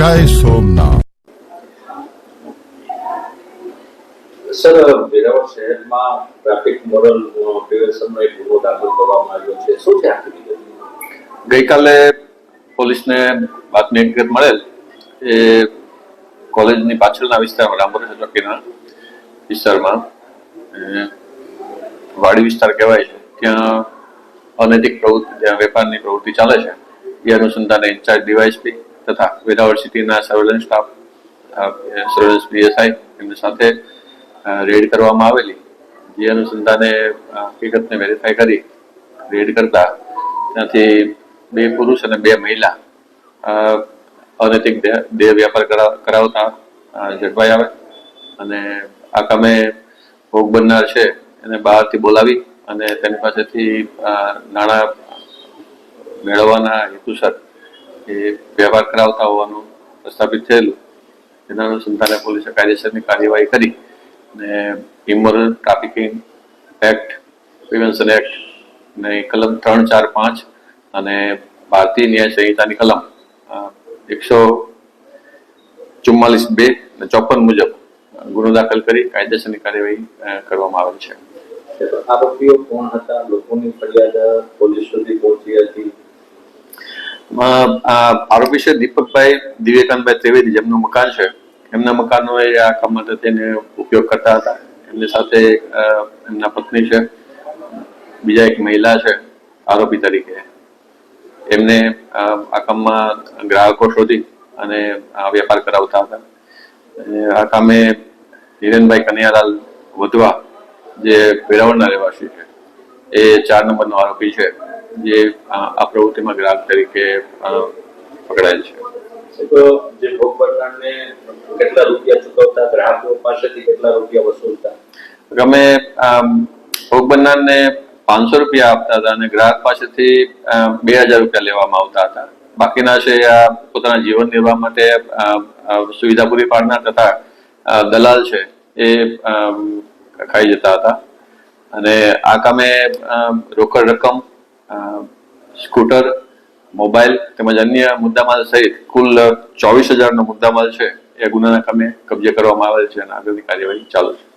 જય સોમનાથ. સર વેરાવળ શહેરમાં traffic moral પ્રિવેન્શનનો એક ગુનો દાખલ કરવામાં આવ્યો છે. શું છે આખી ગઈકાલે પોલીસને બાતમી અંગત મળેલ એ કોલેજની પાછળના વિસ્તારમાં રામપુરા ચોકીના વિસ્તારમાં વાડી વિસ્તાર કહેવાય છે. ત્યાં અનૈતિક પ્રવૃત્તિ ત્યાં વેપારની પ્રવૃત્તિ ચાલે છે. એ અનુસંધાને ઇન્ચાર્જ ડીવાયસપી તથા વેરાવળ સિટીના સર્વેલન્સ સ્ટાફ સર્વેલન્સ પીએસઆઈ એમની સાથે રેડ કરવામાં આવેલી. જે અનુસંધાને હકીકતને વેરીફાઈ કરી રેડ કરતા ત્યાંથી બે પુરુષ અને બે મહિલા અનૈતિક દેહ વ્યાપાર કરા- કરાવતા ઝડપાઈ આવે અને આ કામે ભોગ બનનાર છે એને બહારથી બોલાવી અને તેની પાસેથી નાણાં મેળવવાના હેતુસર એ વ્યવહાર કરાવતા હોવાનું પ્રસ્થાપિત થયેલું. એના અનુસંધાને પોલીસે કાયદેસરની કાર્યવાહી કરી અને immoral trafficking act, prevention act ને કલમ ત્રણ ચાર પાંચ અને ભારતીય ન્યાય સંહિતાની કલમ એકસો ચુમ્માલીસ બે અને ચોપન મુજબ ગુનો દાખલ કરી કાયદેસરની કાર્યવાહી કરવામાં આવેલ છે. આરોપીઓ કોણ હતા? લોકોની ફરિયાદ પોલીસ સુધી પહોંચી હતી? આરોપી છે દીપકભાઈ દિવ્યકાંતભાઈ ત્રિવેદી. જેમનું મકાન છે. એમના મકાનનો એ આ કામ માટે તેને ઉપયોગ કરતા હતા. એમની સાથે એમના પત્ની છે. બીજા એક મહિલા છે, આરોપી તરીકે. એમને આ કામમાં ગ્રાહકો શોધી અને વેપાર કરાવતા હતા. આ કામે હિરેનભાઈ કનૈયાલાલ વધવા, જે વેરાવળના રહેવાસી છે, એ ચાર નંબરનો આરોપી છે. જે આ પ્રવૃત્તિમાં ગ્રાહક તરીકે અ, પકડાયેલ છે. તો જે ભોગ બનનારને કેટલા રૂપિયા ચૂકવતા ગ્રાહકો પાસેથી કેટલા રૂપિયા વસૂલતા? અમે ભોગ બનનારને પાંચસો રૂપિયા આપતા હતા અને ગ્રાહક પાસેથી બે હજાર રૂપિયા લેવામાં આવતા હતા. બાકીના છે આ પોતાના જીવન નિર્વાહ માટે સુવિધા પૂરી પાડનાર તથા દલાલ છે એ ખાઈ જતા હતા. અને આ કામે રોકડ રકમ સ્કૂટર, મોબાઈલ તેમજ અન્ય મુદ્દામાલ સહિત કુલ ચોવીસ હજારનો મુદ્દામાલ છે. એ ગુનાના કામે કબજે કરવામાં આવેલ છે અને આગળની કાર્યવાહી ચાલુ છે.